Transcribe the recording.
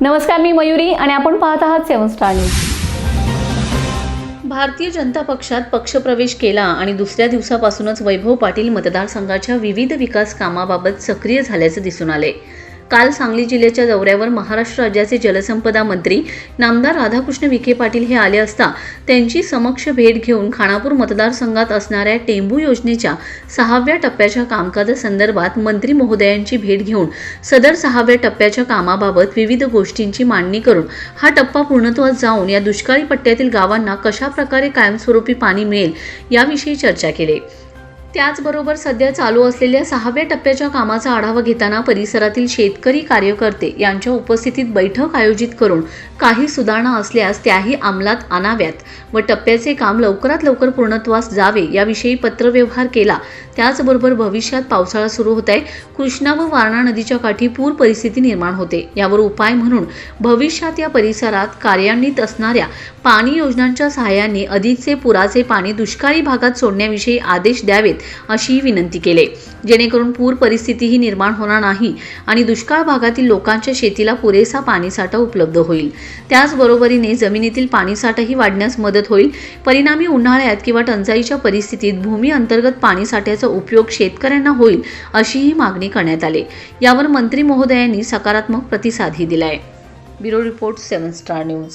नमस्कार मी मयुरी आणि आपण पाहत आहात सेवन स्टार न्यूज. भारतीय जनता पक्षात पक्षप्रवेश केला आणि दुसऱ्या दिवसापासूनच वैभव पाटील मतदारसंघाच्या विविध विकास कामाबाबत सक्रिय झाल्याचं दिसून आले. काल सांगली जिल्ह्याच्या दौऱ्यावर महाराष्ट्र राज्याचे जलसंपदा मंत्री नामदार राधाकृष्ण विखे पाटील हे आले असता त्यांची समक्ष भेट घेऊन खानापूर मतदारसंघात असणाऱ्या टेंबू योजनेच्या सहाव्या टप्प्याच्या कामकाजासंदर्भात मंत्री महोदयांची भेट घेऊन सदर सहाव्या टप्प्याच्या कामाबाबत विविध गोष्टींची मांडणी करून हा टप्पा पूर्णत्वास जाऊन या दुष्काळी पट्ट्यातील गावांना कशा प्रकारे कायमस्वरूपी पाणी मिळेल याविषयी चर्चा केली. त्याचबरोबर सध्या चालू असलेल्या सहाव्या टप्प्याच्या कामाचा आढावा घेताना परिसरातील शेतकरी कार्यकर्ते यांच्या उपस्थितीत बैठक आयोजित करून काही सुधारणा असल्यास त्याही अंमलात आणाव्यात. व टप्प्याचे काम लवकरात लवकर पूर्णत्वास जावे याविषयी पत्रव्यवहार केला. त्याचबरोबर भविष्यात पावसाळा सुरू होत आहे कृष्णा व वारणा नदीच्या काठी पूर परिस्थिती निर्माण होते. यावर उपाय म्हणून भविष्यात या परिसरात कार्यान्वित असणाऱ्या पाणी योजनांच्या सहाय्याने अधिकचे पुराचे पाणी दुष्काळी भागात सोडण्याविषयी आदेश द्यावेत. अशीही विनंती केली. जेणेकरून पूर परिस्थितीही निर्माण होणार नाही आणि दुष्काळ भागातील लोकांच्या शेतीला पुरेसा पाणीसाठा उपलब्ध होईल. त्याचबरोबरीने जमिनीतील पाणीसाठाही वाढण्यास मदत होईल. परिणामी उन्हाळ्यात किंवा टंचाईच्या परिस्थितीत भूमी अंतर्गत पाणीसाठ्याचा उपयोग शेतकऱ्यांना होईल अशीही मागणी करण्यात आली. यावर मंत्री महोदयांनी सकारात्मक प्रतिसादही दिलाय. Bureau report seven star news.